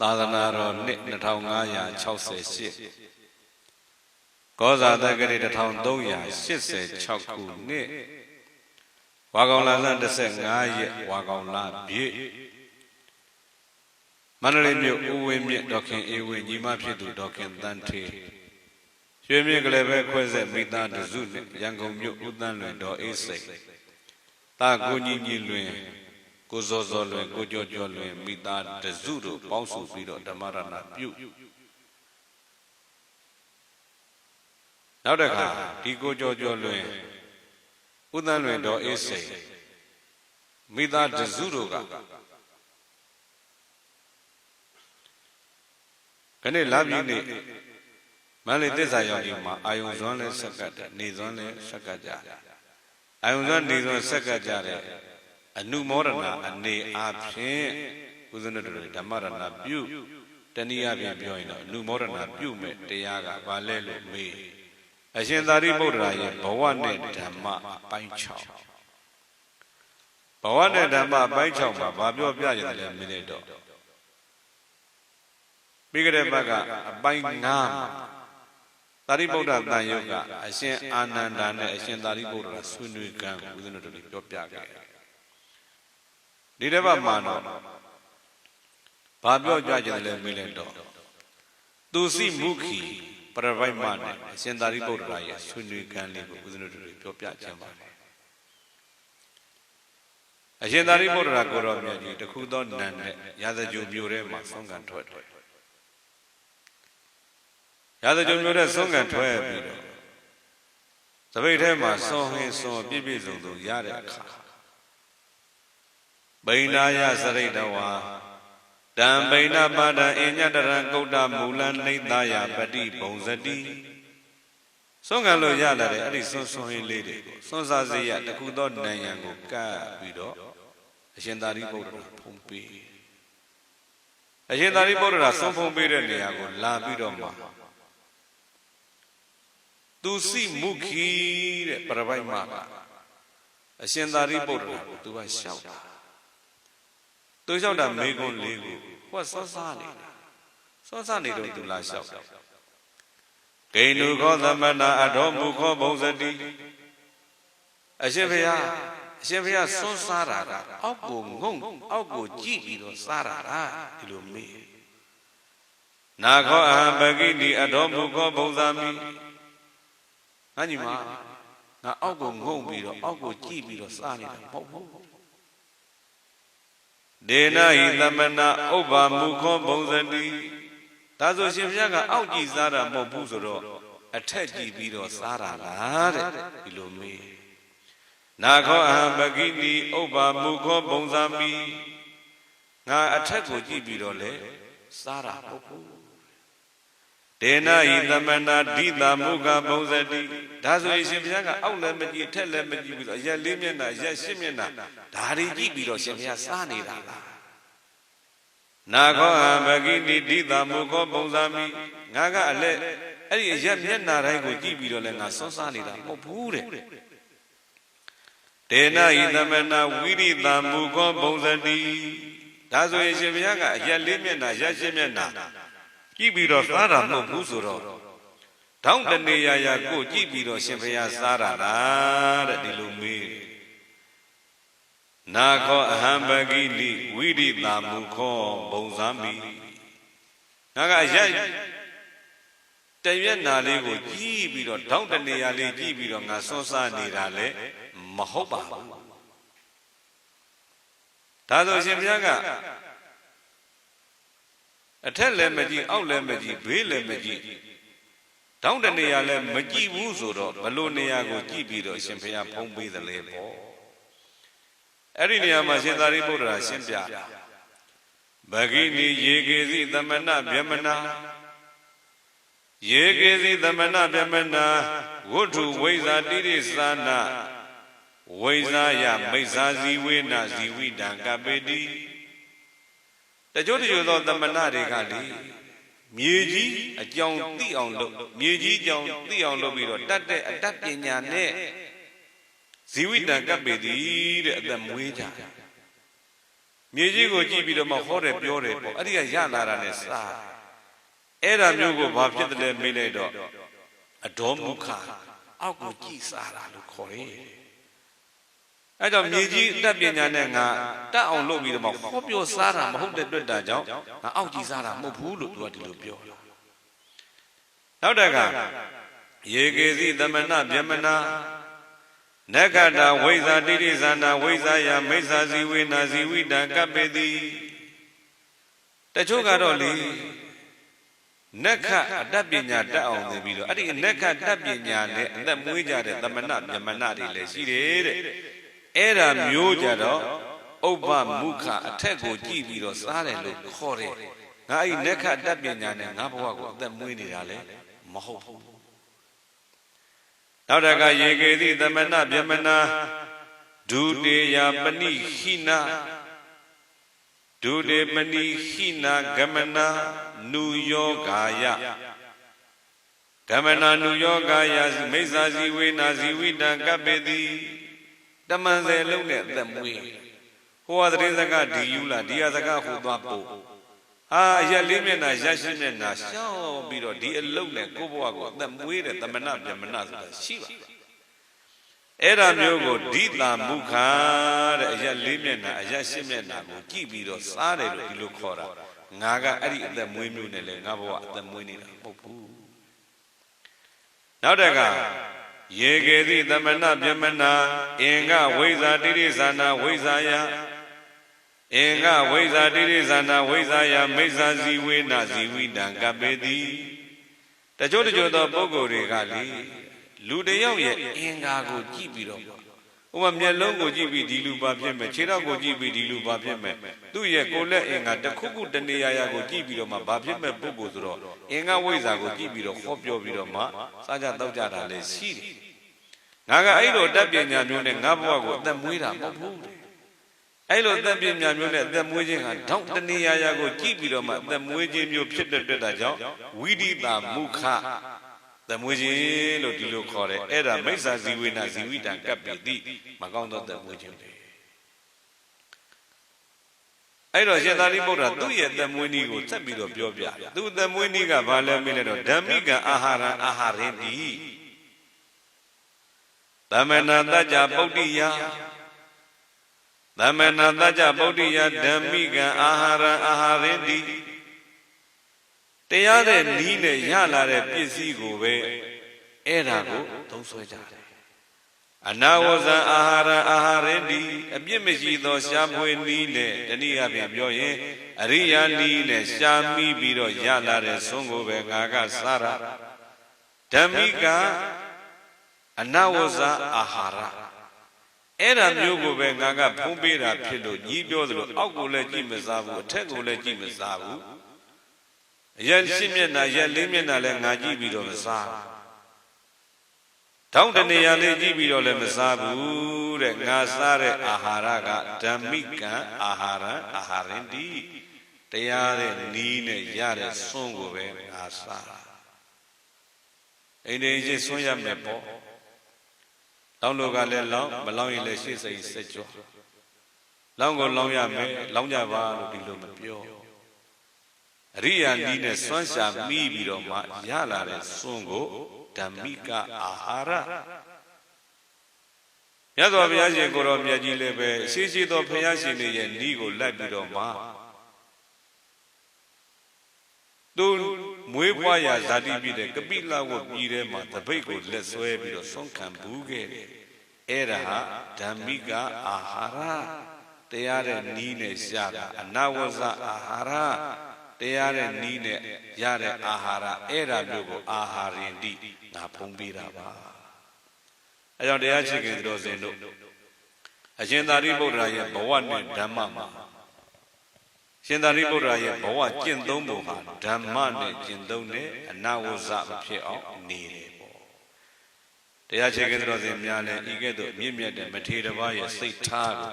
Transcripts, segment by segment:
သာသနာတော်နှစ်2568ကောဇာတက္ကရာ1386ခုနှစ်ဝါကောင်လလ15ရက်ဝါကောင်လပြည့်မန္တလေးမြို့ဦးဝင်းမြင့်ဒေါခင်အေးဝင်းညီမဖြစ်သူဒေါခင်တန်းထေရွှေမြင့်ကလေးပဲခွဲဆက်မိသားတစုနဲ့ရန်ကုန်မြို့ဦးတန်းလွင်ဒေါ်အေးစိတ်တာကိုညီညီလွင် ကိုစောစောလွင်ကိုကြောကြောလွင်မိသားတစုတို့ပေါင်းစုပြီးတော့ဓမ္မရဏပြုနောက်တစ်ခါဒီကိုကြောကြောလွင်ဦးတန်းလွင်ဒေါ်အေးစိတ်မိသားတစုတို့ကခဏလာပြီနေမန္တလေးသစ္စာရောင်ကြီးမှာအာယုံစွမ်းလဲဆက်ကတ်တယ်နေစွမ်းလဲဆက်ကတ်ကြအာယုံစွမ်းနေစွမ်းဆက်ကတ်ကြတဲ့ အနုမောဒနာအနေအားဖြင့်ဦးဇင်းတို့ဓမ္မရဏပြုတနည်းအားဖြင့်ပြောရင်တော့အနုမောဒနာပြုမဲ့တရားကဘာလဲလို့မေးအရှင်သာရိပုတ္တရာရဲ့ဘဝနဲ့ဓမ္မအပိုင်း6ဘဝနဲ့ဓမ္မအပိုင်း6မှာဘာပြောပြရတယ်လဲမင်းတို့တော့ပြီးကြတဲ့ဘက်ကအပိုင်း9မှာသာရိပုတ္တတန်ယုတ်ကအရှင်အာနန္ဒာနဲ့အရှင်သာရိပုတ္တရာဆွေးနွေးကံဦးဇင်းတို့ပြောပြခဲ့တယ် ဒီတစ်ပတ်မှာတော့ဘာပြောကြကြတယ်လဲမေးလိုက်တော့သူစီမုခီပရပိုက်မနဲ့အရှင်သာရိပုတ္တရာရဲ့ဆွေးနွေးကံလေးကိုဦးဇင်းတို့ပြောပြခြင်းပါတယ်အရှင်သာရိပုတ္တရာကိုရောမြတ်ကြီးတခုသောနန်နဲ့ရာဇကြိုမြို့ထဲမှာဆုံးကံထွက်တယ်ရာဇကြုံမျိုးတဲ့ဆုံးကန်ထွက်ပြီးတော့သပိတ်ထဲမှာစွန်ဟင်းစွန်ပြည့်ပြည့်စုံစုံရတဲ့အခါ ဗိနာယစရိတဝါတံဗိနာပါဒံအညတရံကုဋ္ဌမူလနိသယပတိဘုံစတိဆုံးကန်လို့ရလာတဲ့အဲ့ဒီစွန်စွန်ဟင်းလေးတွေကိုစွန်စားစေရတခုသောနံရံကိုကပ်ပြီးတော့အရှင်သာရိပုတ္တရာဖုံးပေးအရှင်သာရိပုတ္တရာစွန်ဖုံးပေးတဲ့နေရာကိုလာပြီးတော့မှသူစိမုခီတဲ့ပရပိုက်မကအရှင်သာရိပုတ္တရာကိုသူကရှောက်တာ သူလျှောက်တာမေကွန်းလေးကိုဟောစောစားနေတာစောစားနေတော့သူလာလျှောက်တာဂိဏုခောသမဏအထောမူခောဘုံစတိအရှင်ဖေဟာအရှင်ဖေဟာစွန်းစားတာကအောက်ကိုငုံအောက်ကိုကြည့်ပြီးတော့စားတာဒီလိုမေးနာခောအဟံပကိတိအထောမူခောဘုံသာမိငါညီမငါအောက်ကိုငုံပြီးတော့အောက်ကိုကြည့်ပြီးတော့စားနေတာမဟုတ်ဘူး ဒေနဟိသမနာဥပ္ပါမူခောဘုံစတိဒါဆိုရှင်ဘုရားကအောက်ကြည့်စားတာမဟုတ်ဘူးဆိုတော့အထက်ကြည့်ပြီးတော့စားတာလားတဲ့ဒီလိုမေးနာခောအဟံပကိတိဥပ္ပါမူခောဘုံဇာမိငါအထက်ကိုကြည့်ပြီးတော့လေစားတာမဟုတ်ဘူး ဒေနဤသမဏဒိတာမုခဘုံစတိဒါဆိုရင်ရှင်ဘုရားကအောက်လည်းမကြည့်ထက်လည်းမကြည့်ပြီးတော့အရက်လေးမျက်နှာအရက်ရှစ်မျက်နှာဒါတွေကြည့်ပြီးတော့ရှင်ဘုရားစားနေတာလားနာခောဟံဘဂိတိဒိတာမုခောပုံစံမိငါကအလက်အဲ့ဒီအရက်မျက်နှာတိုင်းကိုကြည့်ပြီးတော့လည်းငါစွန်းစားနေတာမဟုတ်ဘူးတဲ့ဒေနဤသမဏဝိရိတာမုခောပုံစတိဒါဆိုရင်ရှင်ဘုရားကအရက်လေးမျက်နှာရက်ရှစ်မျက်နှာ ကြည့်ပြီးတော့စားတာမဟုတ်ဘူးဆိုတော့တောင်းတနေရရကိုကြည့်ပြီးတော့ရှင်ဖျားစားတာလားတဲ့ဒီလိုမေးနာခောအဟံပကိလိဝိရိတာမုခောဘုံစမ်းမိနာကရိုက်တရွက်နာလေးကိုကြည့်ပြီးတော့တောင်းတနေရလေးကြည့်ပြီးတော့ငါစွန်းစားနေတာလေမဟုတ်ပါဘူးဒါဆိုရှင်ဘုရားက အထက်လည်းမကြည့်အောက်လည်းမကြည့်ဘေးလည်းမကြည့်တောင်းတနေရလည်းမကြည့်ဘူးဆိုတော့ဘလို့နေရာကိုကြည့်ပြီးတော့ရှင်ဘုရားဖုံးပေးတယ်လေပေါ့အဲ့ဒီနေရာမှာရှင်သာရိပုတ္တရာရှင်းပြဗဂိနီယေကေစီသမဏဗြဟ္မနာယေကေစီသမဏဗြဟ္မနာဝုထုဝိဇာတိရိသာနာဝိဇာယမိစ္ဆာဇီဝေနဇီဝိတံကပေတိ တကြို့တကြို့သောသမဏတွေကလေမြေကြီးအကြောင်းသိအောင်လုပ်မြေကြီးအကြောင်းသိအောင်လုပ်ပြီးတော့တတ်တဲ့အတတ်ပညာနဲ့ဇီဝိတံကပ်ပေသည်တဲ့အသက်မွေးကြမြေကြီးကိုကြည့်ပြီးတော့မှဟောတယ်ပြောတယ်ပေါ့အဲ့ဒီကရလာတာနဲ့စားအဲ့ဒါမျိုးကိုဘာဖြစ်တယ်လဲမေးလိုက်တော့အတော်မူခအောက်ကိုကြည့်စားတာလို့ခေါ်တယ် အဲ့တော့မြေကြီးအတတ်ပညာနဲ့ငါတက်အောင်လုပ်ပြီးတော့မှဟောပြောစားတာမဟုတ်တဲ့အတွက်တာကြောင့်ငါအောက်ကြည့်စားတာမဟုတ်ဘူးလို့သူကဒီလိုပြောတာနောက်တကယေကေစီသမဏဗျမနာနက္ခတာဝိဇာတိရိဇာနာဝိဇာယမိစ္ဆာဇီဝေနာဇီဝိတံကပ္ပေတိတချို့ကတော့လေနက္ခအတတ်ပညာတက်အောင်သင်ပြီးတော့အဲ့ဒီနက္ခတတ်ပညာနဲ့အသက်မွေးကြတဲ့သမဏဗျမနာတွေလည်းရှိတယ်တဲ့ အဲ့ဒါမျိုးကြတော့ဥပ္ပမုခအထက်ကိုကြည့်ပြီးတော့စားတယ်လို့ခေါ်တယ်ငါအဲ့ဒီနက္ခတတ်ပညာနဲ့ငါဘဝကိုအသက်မွေးနေတာလည်းမဟုတ်ဘူးနောက်တကယေကေတိသမဏဗျမနာဒုတေယပဏိခိနာဒုတေပဏိခိနာဂမနာနုယောဂာယဂမနာနုယောဂာယမိစ္ဆာဇီဝေနာဇီဝိတံကပ္ပေတိ တမန်စေလုံးနဲ့အသက်မွေးဟိုဟာသတင်းစကားဒီယူလာဒီဟာစကားဟိုသွားပို့ဟာအရက်လေးမျက်နှာရက်ရှိမျက်နှာရှောင်းပြီးတော့ဒီအလုတ်နဲ့ကိုယ့်ဘဝကိုအသက်မွေးတဲ့တမနာပြမနာဆိုတာရှိပါအဲ့ဒါမျိုးကိုဒိတာမုခာတဲ့အရက်လေးမျက်နှာအရက်ရှိမျက်နှာကိုကြည့်ပြီးတော့စားတယ်လို့ဒီလိုခေါ်တာငါကအဲ့ဒီအသက်မွေးမျိုးနဲ့လေငါဘဝအသက်မွေးနေတာမဟုတ်ဘူးနောက်တက ယေကေတိသမဏပြမနာအင်္ဂဝိဇာတိရိဇာနာဝိဇာယအင်္ဂဝိဇာတိရိဇာနာဝိဇာယမိစ္ဆာဇီဝေနဇီဝိတံကပ္ပေတိတချို့တချို့သောပုဂ္ဂိုလ်တွေကလေလူတစ်ယောက်ရဲ့အင်္ဂါကိုကြည့်ပြီးတော့ဥပမာမျက်လုံးကိုကြည့်ပြီးဒီလူပါဖြစ်မယ်ခြေထောက်ကိုကြည့်ပြီးဒီလူပါဖြစ်မယ်သူ့ရဲ့ကိုယ်လက်အင်္ဂါတစ်ခုခုတနေရာရာကိုကြည့်ပြီးတော့မှဘာဖြစ်မဲ့ပုဂ္ဂိုလ်ဆိုတော့အင်္ဂဝိဇ္ဇာကိုကြည့်ပြီးတော့ဟောပြောပြီးတော့မှစားကြတောက်ကြတာလည်းရှိတယ် ငါကအဲ့လိုတက်ပညာမျိုးနဲ့ငါဘဝကိုအသက်မွေးတာမဟုတ်ဘူးအဲ့လိုအသက်ပညာမျိုးနဲ့အသက်မွေးခြင်းဟာတောက်တနေရာရာကိုကြည့်ပြီးတော့မှအသက်မွေးခြင်းမျိုးဖြစ်တဲ့အတွက်ဒါကြောင့်ဝိဒိတာမုခသမွေးခြင်းလို့ဒီလိုခေါ်တယ်အဲ့ဒါမိစ္ဆာဇီဝေနဇီဝိတံကပ္ပိတိမကောင်းသောသမွေးခြင်းတွေအဲ့တော့ရှင်သာရိပုတ္တရာသူ့ရဲ့သမွေးနည်းကိုဆက်ပြီးတော့ပြောပြတယ်သူ့သမွေးနည်းကဘာလဲမေးလိုက်တော့ဓမ္မိကအာဟာရအာဟာရင်တိ သမဏတัจ जा ပုတ္တိယသမဏတัจ जा ပုတ္တိယဓမ္မိကအာဟာရအာဟာရင်တိတရားတဲ့နီးနဲ့ရလာတဲ့ပစ္စည်းကိုပဲအဲ့ဒါကိုသုံးဆွဲကြတယ်အနာဝဇံအာဟာရအာဟာရတိအပြစ်မရှိသောရှားပွေနီးနဲ့တနည်းအားဖြင့်ပြောရင်အရိယာနီးနဲ့ရှားမိပြီးတော့ရလာတဲ့ဆုံးကိုပဲငါကစားရဓမ္မိက အနာဝဇာအာဟာရအဲ့ဒါမျိုးကိုပဲငါကဖုံးပေးတာဖြစ်လို့ညီးပြောသလိုအောက်ကိုလည်းကြည့်မစားဘူးအထက်ကိုလည်းကြည့်မစားဘူးရက်ရှင်းမျက်နှာရက်လေးမျက်နှာလည်းငါကြည့်ပြီးတော့မစားတောင်းတနေရာလေးကြည့်ပြီးတော့လည်းမစားဘူးတဲ့ငါစားတဲ့အာဟာရကဓမ္မိကံအာဟာရအာဟာရင်တိတရားတဲ့နီးနဲ့ရတဲ့စွန်းကိုပဲငါစားအိန္ဒိယချင်းစွန်းရမယ်ပေါ့ လောင်းလို့ကလည်းလောင်းမလောင်းရင်လည်းရှေ့စိတ်စက်ကြွလောင်းကိုလောင်းရမယ်လောင်းကြပါလို့ဒီလိုမပြောအရိယာနီးနဲ့စွမ်းရှာမိပြီးတော့မှရလာတဲ့စွန်းကိုဓမ္မိကအာဟာရမြတ်စွာဘုရားရှင်ကိုတော်မြတ်ကြီးလည်းပဲရှိရှိသောဘုရားရှင်တွေရဲ့ဤကိုလိုက်ပြီးတော့မှသူ မွေးဖွားရာဇာတိပြည်တဲ့ကပိလဝတ်ပြည်ထဲမှာတပိတ်ကိုလက်ဆွဲပြီးတော့ဆုံးခံဘူးခဲ့တယ်အဲ့ဒါဟာဓမ္မိကအာဟာရတရားတဲ့နီးနဲ့ရှာတာအနဝဇအာဟာရတရားတဲ့နီးနဲ့ရတဲ့အာဟာရအဲ့ဒါမျိုးကိုအာဟာရင်တိငါဖုံးပေးတာပါအဲကြောင့်တရားချစ်ခင်တော်စင်တို့အရှင်သာရိပုတ္တရာရဲ့ဘဝနဲ့ဓမ္မမှာ ရှင်သာရိပုတ္တရာရဲ့ဘဝကျင့်သုံးပုံဟာဓမ္မနဲ့ကျင့်သုံးတဲ့အနာဝဇဖြစ်အောင်နေတယ်ပေါ့တရားချစ်ခင်တော်စင်များလည်းဤကဲ့သို့မြင့်မြတ်တဲ့မထေရဘာရဲ့စိတ်ထားကို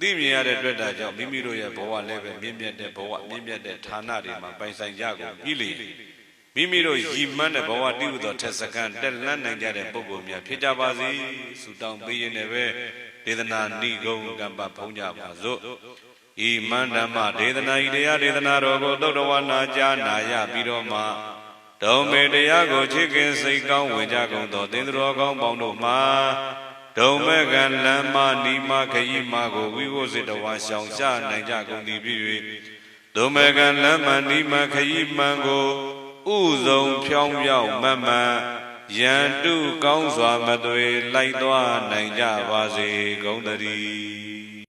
သိမြင်ရတဲ့အတွက်ဒါကြောင့်မိမိတို့ရဲ့ဘဝလည်းပဲမြင့်မြတ်တဲ့ဘဝမြင့်မြတ်တဲ့ဌာနတွေမှာပိုင်ဆိုင်ကြကုန်ပြီလေမိမိတို့ရည်မှန်းတဲ့ဘဝတည်ဟူသောထက်စကန်တက်လန်းနိုင်ကြတဲ့ပုဂ္ဂိုလ်များဖြစ်ကြပါစေဆုတောင်းပေးရင်လည်းပဲဒေသနာဏိဂုံကမ္ဘာဖုံးကြပါစို့ ဤမန္တမဒေသနာဤတရားဒေသနာတော်ကိုသုတ်တော်ဝနာကြားနာရပြီးတော့မှဒုံမေတရားကိုချစ်ခင်စိတ်ကောင်းဝင်ကြကုန်သောသင်္တော်ကောင်းပေါင်းတို့မှာဒုံမေကံလမ်းမနီမခရီးမကိုဝိဝုစိတဝါရှောင်ရှားနိုင်ကြကုန်သည်ဖြစ်၍ဒုံမေကံလမ်းမနီမခရီးမှန်ကိုဥဆုံးဖြောင်းပြောင်းမတ်မှန်ရန်တုကောင်းစွာမသွေလိုက်သွားနိုင်ကြပါစေကုန်သတည်း